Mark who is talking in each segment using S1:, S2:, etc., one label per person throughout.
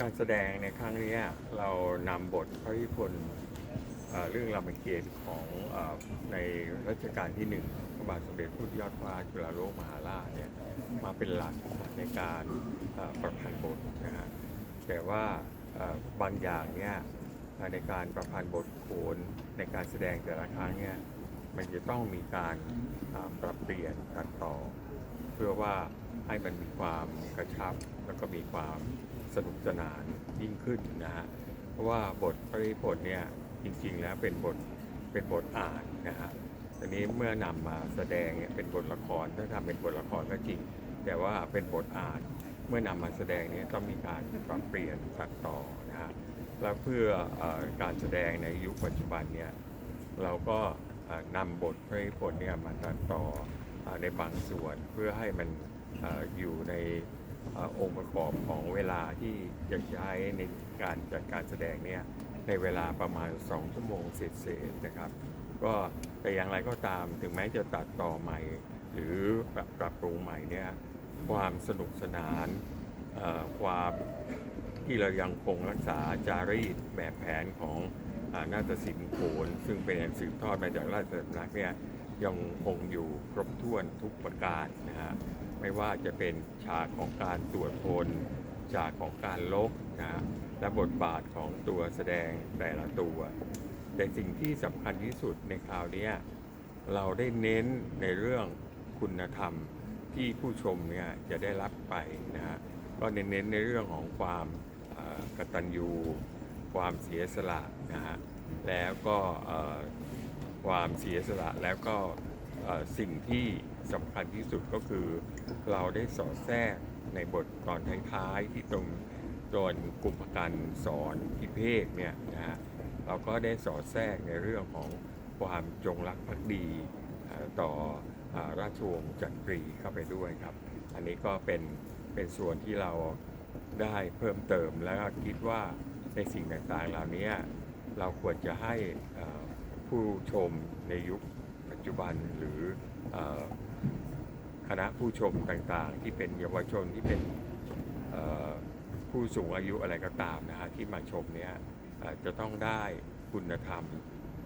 S1: การแสดงในครั้งนี้เรานำบทพระนิพนเรื่องรามเกียรติ์ของอในรัชกาลที่หนึ่งพระบาทสมเด็จพระพุทธยอดฟ้าจุฬาโลกมหาราชเนี่ยมาเป็นหลักในการประพันธ์บทนะฮะแต่ว่าบางอย่างเนี่ยในการประพันธ์บทโขนในการแสดงแต่ละครั้งเนี่ยมันจะต้องมีการปรับเปลี่ยนตัดต่อ เพื่อว่าให้มันมีความกระชับแล้วก็มีความ สนุกสนานยิ่งขึ้นนะฮะเพราะว่าบทพระนิพนธ์เนี่ยจริงๆแล้วเป็นบทเป็นบทอ่านนะฮะทีนี้เมื่อนำมาแสดงเนี่ยเป็นบทละครถ้าทำเป็นบทละครก็จริง แต่ว่าเป็นบทอ่านเมื่อนำมาแสดงเนี่ยต้องมีการปรับเปลี่ยนตัดต่อนะฮะแล้วเพื่ออการแสดงในยุคปัจจุบันเนี่ยเราก็นำบทพระนิพนธ์เนี่ยมาตัดต่ออในบางส่วนเพื่อให้มันออยู่ใน องค์ประกอบของเวลาที่จะใช้ในการจัดการแสดงเนี่ยในเวลาประมาณ 2 ชั่วโมงเศษๆนะครับ ก็แต่อย่างไรก็ตามถึงแม้จะตัดต่อใหม่ หรือปรับปรับปรุงใหม่เนี่ยความสนุกสนานความที่เรายังคงรักษาจารีตแบบแผนของอานาฏศิลป์โขนซึ่งเป็นสืบทอดมาจากราชสำนักเนี่ยยังคงอยู่ครบถ้วนทุกประการนะฮะไม่ว่าจะเป็นฉากของการตรวจพลฉากของการลบนะและบทบาทของตัวแสดงแต่ละตัว แต่สิ่งที่สำคัญที่สุดในคราวนี้เราได้เน้นในเรื่องคุณธรรมที่ผู้ชมเนี่ยจะได้รับไปนะฮะก็เน้นในเรื่องของความกตัญญูความเสียสละนะฮะแล้วก็ความเสียสละแล้วก็ สิ่งที่สำคัญที่สุดก็คือ เราได้สอดแทรกในบทตอนท้ายๆที่ตรงตอนกลุ่มการสอนพิเภกเนี่ยนะฮะเราก็ได้สอดแทรกในเรื่องของความจงรักภักดีต่ออราชวงศ์จักรีเข้าไปด้วยครับ อันนี้ก็เป็นเป็นส่วนที่เราได้เพิ่มเติมแล้วก็คิดว่าในสิ่งต่างๆเหล่านี้เราควรจะให้ผู้ชมในยุค จจุบันหรือเออคณะผู้ชมต่างๆ ที่เป็นเยาวชนที่เป็นเอ่อผู้สูงอายุอะไรก็ตามนะฮะที่มาชมเนี้ยเอ่อจะต้องได้คุณธรรม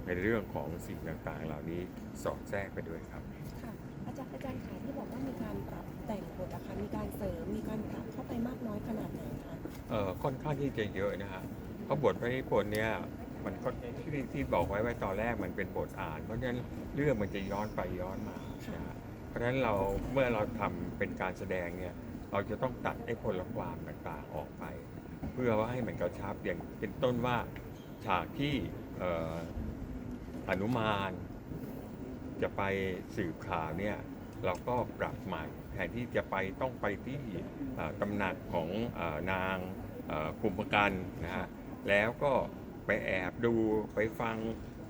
S1: ในเรื่องของสิ่งต่างๆ เหล่านี้สอดแทรกไปด้วยครับ
S2: ค่ะอาจารย์อาจารย์ขาที่บอกว่ามีการปรับแต่งบทนะคะมีการเสริมมีการปรับเข้าไปมากน้อยขนาดไหนคะ
S1: เอ่อค่อนข้างที่จะเยอะนะฮะเพราะบทพระนิพนธ์เนี่ย มันก็ที่ที่บอกไว้ว่าตอนแรกมันเป็นบทอ่าน เพราะฉะนั้นเรื่องมันจะย้อนไปย้อนมานะฮะเพราะฉะนั้นเราเมื่อเราทำเป็นการแสดงเนี่ย เราจะต้องตัดไอ้พลความต่างๆออกไป เพื่อว่าให้มันกระชับอย่างเป็นต้นว่าฉากที่เอ่ออนุมานจะไปสืบข่าวเนี่ยเราก็ปรับใหม่แทนที่จะไปต้องไปที่เอ่อตำหนักของเออนางเอ่อกลุ่มประกันนะฮะแล้วก็ ไปแอบดูไปฟัง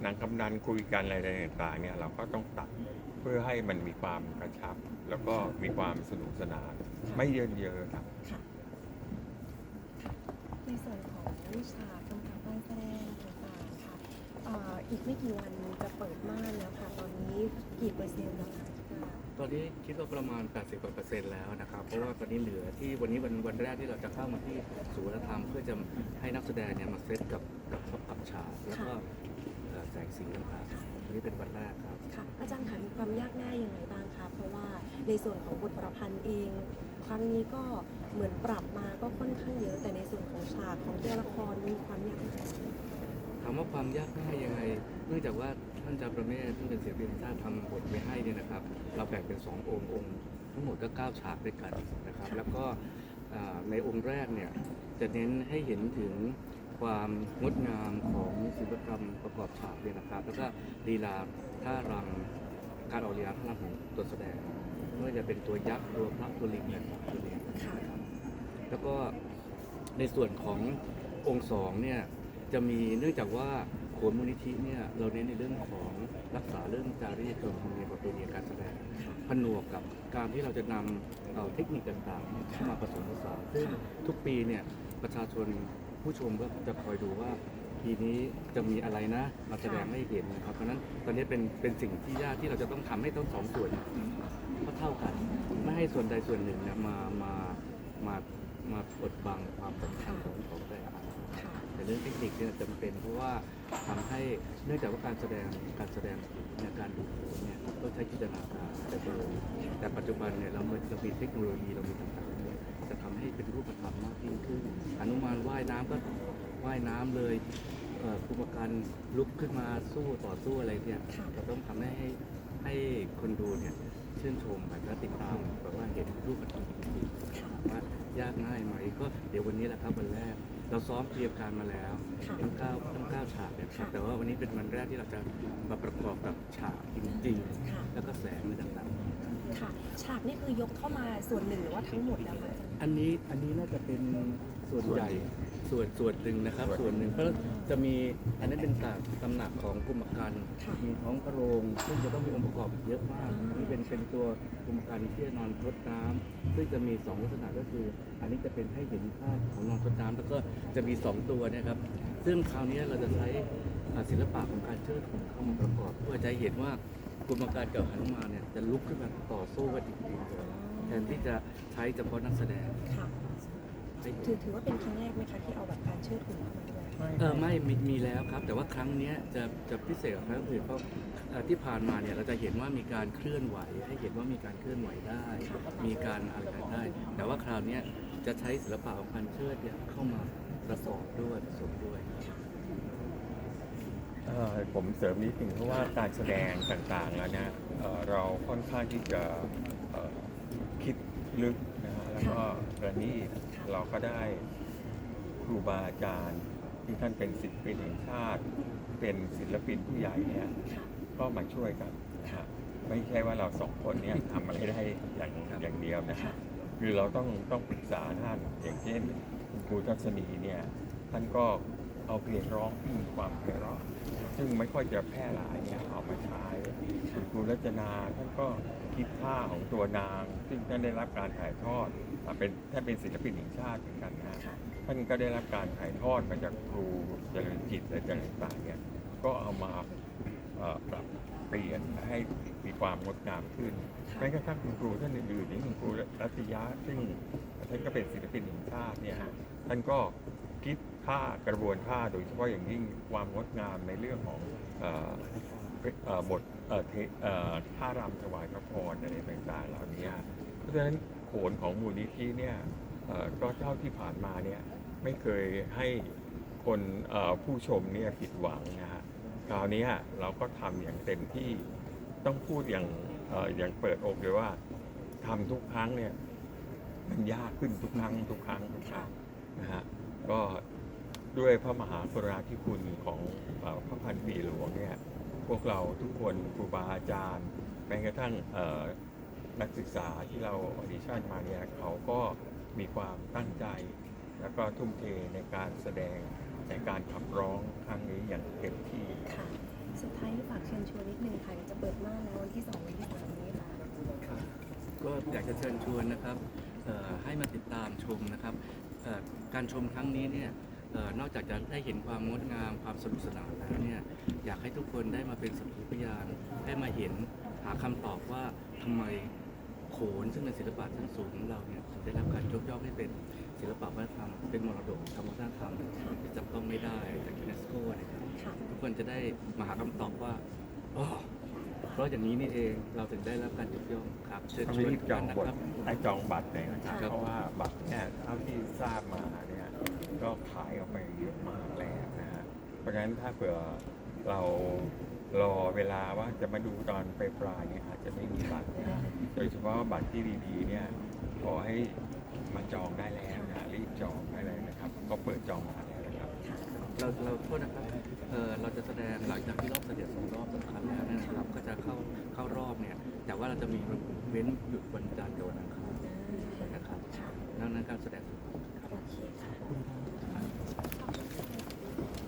S1: นางกำนันคุยกันอะไรต่างๆเนี่ยเราก็ต้องตัดเพื่อให้มันมีความกระชับ แล้วก็มีความสนุกสนาน ไม่เยินเยอะครับ
S2: ค่ะค่ะในส่วนของวิชากำกับการแสดงต่างๆค่ะเอ่ออีกไม่กี่วันจะเปิดม่านแล้วค่ะ ตอนนี้กี่เปอร์เซ็นต์แล้วคะ
S3: ตอนนี้คิดว่าประมาณ 80กว่าเปอร์เซ็นต์แล้วนะครับ เพราะว่าตอนนี้เหลือที่วันนี้วันวันแรกที่เราจะเข้ามาที่ศูนย์วัฒนธรรมเพื่อจะให้นักแสดงเนี่ยมาเซตกับกับกับฉากแล้วก็เอ่อแสงสีต่างๆวันนี้เป็นวันแรกครับ
S2: ค่ะอาจารย์ค่ะมีความยากง่ายยังไงบ้างคะเพราะว่าในส่วนของบทประพันธ์เอง ครั้งนี้ก็เหมือนปรับมาก็ค่อนข้างเยอะแต่ในส่วนของฉากของตัวละครมีความยากง่าย
S3: ถามว่าความยากง่ายยังไง เนื่องจากว่าท่านจาประเมศท่านเป็นศิลปินแห่งชาติทำบทไว้ให้เนี่ยนะครับ เราแบ่งเป็นสององค์องค์ ทั้งหมดก็เก้าฉากด้วยกันนะครับ แล้วก็ในองค์แรกเนี่ยจะเน้นให้เห็นถึงความงดงามของศิลปกรรมประกอบฉากเนี่ยนะครับ แล้วก็ลีลาท่ารำการออกลีลาท่ารำของตัวแสดงไม่ว่าจะเป็นตัวยักษ์ตัวพระตัวลิงเนี่ยตัวนี้แล้วก็ในส่วนขององค์สองเนี่ย จะมีเนื่องจากว่าโขนมูลนิธิเนี่ยเราเน้นในเรื่องของรักษาเรื่องจารีตประเพณีประเพณีการแสดงผนวกกับการที่เราจะนำเอาเทคนิคต่างๆเข้ามาผสมผสานซึ่งทุกปีเนี่ยประชาชนผู้ชมก็จะคอยดูว่าปีนี้จะมีอะไรนะมาแสดงให้เห็นนะครับเพราะฉะนั้นตอนนี้เป็นเป็นสิ่งที่ยากที่เราจะต้องทำให้ทั้งสองส่วนเท่าๆกัน ไม่ให้ส่วนใดส่วนหนึ่งเนี่ยมามามามาบดบังความสำคัญของของ เรื่องเทคนิคเนี่ยจำเป็นเพราะว่าทำให้เนื่องจากว่าการแสดงการแสดงในยการดูโขนเนี่ยต้องใช้จินตนาการแต่เดิมแต่ปัจจุบันเนี่ยเรามีเรามีเทคโนโลยีเรามีต่างๆเนี่ยจะทำให้เป็นรูปธรรมมากยิ่งขึ้นอนุมานว่ายน้ำก็ว่ายน้ำเลยเอ่อคุมการลุกขึ้นมาสู้ต่อสู้อะไรเนี่ย
S2: ค่ะ
S3: เราต้องทำให้ให้ให้คนดูเนี่ยชื่นชมแบบว่าติดตามแบบว่าเห็นรูปธรรมจริงๆว่ายากง่ายไหมก็เดี๋ยววันนี้แหละครับวันแรก เราซ้อมเตรียมการมาแล้ว
S2: ค่ะ
S3: ทั้งเก้าทั้งเก้าฉากเนี่ยครับ
S2: ค่ะ
S3: แต่ว่าวันนี้เป็นวันแรกที่เราจะมาประกอบกับฉากจริง
S2: ค่ะ
S3: ๆ แล้วก็แสงอะไรต่าง
S2: ค่ะ ฉากนี่คือยกเข้ามาส่วนหนึ่งหรือว่าทั้งหมดแล้วคะ
S3: ๆ อันนี้อันนี้น่าจะเป็นส่วน
S1: ส่วน
S3: ใหญ่ ส่วนส่วนหนึ่งนะครับ
S1: ส่วน
S3: ส่วนหนึ่งเพราะจะมีอันนี้เป็นตากตำหนักของกุมาร
S2: ค่ะ
S3: มีท้องพระโรงซึ่งจะต้องมีองค์ประกอบเยอะมากนี่เป็นเป็นตัวกุมารที่จะนอนรดน้ำซึ่งจะมีสองลักษณะก็คือ อันนี้จะเป็นให้เห็นภาพของนอนรดน้ำแล้วก็จะมีสองตัวเนะครับ ซึ่งคราวนี้เราจะใช้อ่าศิลปะของการเชิดหุ่นเข้ามาประกอบเพื่อจะให้เห็นว่ากุมารกับหนุมานเนี่ยจะลุกขึ้นมาต่อสู้กันจริงๆเลยแทนที่จะใช้เฉพาะนักแสดง
S2: ค่ะ
S3: ให้เห็น
S2: ถือถือว่าเป็นครั้งแรกไหมคะที่เอาแบบการเชิดหุ่นเข้ามาด้วย
S3: เออไม่มีมีแล้วครับ แต่ว่าครั้งเนี้ยจะจะพิเศษกว่าครั้งอื่นเพราะเอ่อที่ผ่านมาเนี่ยเราจะเห็นว่ามีการเคลื่อนไหว ให้เห็นว่ามีการเคลื่อนไหวได้ มีการอะไรได้ แต่ว่าคราวเนี้ยจะใช้ศิลปะของการเชิดเนี่ยเข้ามาประกอบด้วยผสมด้วย
S1: เอ่อผมเสริมนิดหนึ่งเพราะว่าการแสดงต่างๆแล้วเนี่ยเอ่อเราค่อนข้างที่จะเอ่อคิดลึกนะฮะแล้วก็ประณีต เราก็ได้ครูบาอาจารย์ที่ท่านเป็นศิลปินแห่งชาติ เป็นศิลปินผู้ใหญ่เนี่ย
S2: ค่ะ
S1: ก็มาช่วยกันนะฮะไม่ใช่ว่าเราสองคนเนี่ยทำอะไรได้อย่างอย่างเดียวนะฮะคือเราต้องต้องปรึกษาท่านอย่างเช่นคุณครูทัศนีเนี่ยท่านก็เอาเพลงร้องที่มีความเพราะซึ่งไม่ค่อยจะแพร่หลายเนี่ยเอามาใช้คุณครูรัชนาท่านก็คิดท่าของตัวนาง ซึ่งท่านได้รับการถ่ายทอดอะ เป็นท่านเป็นศิลปินแห่งชาติเหมือนกันนะ
S2: ค่ะ
S1: ท่านก็ได้รับการถ่ายทอดมาจากครูเจริญจิตและเจริญตาเนี่ยก็เอามาเอ่อปรับเปลี่ยนให้มีความงดงามขึ้น
S2: ค่ะ
S1: แม้กระทั่งคุณครูท่านอื่นๆอย่างคุณครูรัตยะซึ่งท่านก็เป็นศิลปินแห่งชาติเนี่ยฮะท่านก็คิดท่ากระบวนท่าโดยเฉพาะอย่างยิ่งความงดงามในเรื่องของเอ่อเอ่อบทเอ่อเทเอ่อท่ารำถวายพระพรอะไรต่างๆเหล่านี้เพราะฉะนั้น โขนของมูลนิธิเนี่ยก็เท่าที่ผ่านมาเนี่ยไม่เคยให้คนผู้ชมเนี่ยผิดหวังนะฮะคราวนี้เราก็ทำอย่างเต็มที่ต้องพูดอย่างเอ่อย่างเปิดอกเลยว่าทำทุกครั้งเนี่ยมันยากขึ้นทุกครั้งทุกครั้งทุกครั้งนะฮะก็ด้วยพระมหากรุณาธิคุณของอพระพันปีหลวงเนี่ยพวกเราทุกคนครูบาอาจารย์แม้กระทั่งอ นักศึกษาที่เราออดิชั่นมาเนี่ยเขาก็มีความตั้งใจ แล้วก็ทุ่มเทในการแสดงในการขับร้องครั้งนี้อย่างเต็มที่
S2: ค่ะ สุดท้ายฝากเชิญชวนนิดนึงค่ะเดี๋ยวจะเปิดม่านแล้ววันที่สองวันที่สามนี้ค่ะ
S3: ครับก็อยากจะเชิญชวนนะครับเอ่อให้มาติดตามชมนะครับเอ่อการชมครั้งนี้เนี่ยเอ่อนอกจากจะได้เห็นความงดงามความสนุกสนานแล้วเนี่ยอยากให้ทุกคนได้มาเป็นสักขีพยานได้มาเห็นหาคำตอบว่าทำไมโขนซึ่งเป็นศิลปะชั้นสูงของเราเนี่ยถึงได้รับการยกย่องให้เป็นศิลปะวัฒนธรรมเป็นมรดกทางวัฒนธรรมที่จับต้องไม่ได้จากยูเนสโกนะครับ
S2: ค่ะ
S3: ทุกคนจะได้มาหาคำตอบว่าอ๋อเพราะอย่างนี้นี่เองเราถึงได้รับการยกย่องครับเชิญ
S1: ต้อง
S3: ชวน
S1: รีบ
S3: ทุก
S1: จอ
S3: ท่างนนะ
S1: บท
S3: ครับ
S1: ให้จองบัตรเลยนะครับ
S2: ค่ะ
S1: เพราะว่าบัตรเนี่ยเท่าที่ทราบมาเนี่ยก็ขายออกไปเยอะมากแล้วนะฮะเพราะฉะนั้นถ้าเผื่อเรา รอเวลาว่าจะมาดูตอนปลายๆเนี่ยอาจจะไม่มีบัตรนะโดยเฉพาะบัตรที่ดีๆเนี่ยขอให้มาจองได้แล้วนะรีบจองได้เลยนะครับ ก็เปิดจองมาแล้วนะครับ
S3: เราเราโทษนะครับเออเราจะแสดงหลังจากที่รอบเสด็จสองรอบสำคัญแล้วเนยนะครับ ก็จะเข้าเข้ารอบเนี่ย แต่ว่าเราจะมีเว้นหยุดวันจันทร์กับวันอังคารนะครับ
S2: ค่ะ
S3: ดังนั้นการแสดง
S2: โอเคค่ะ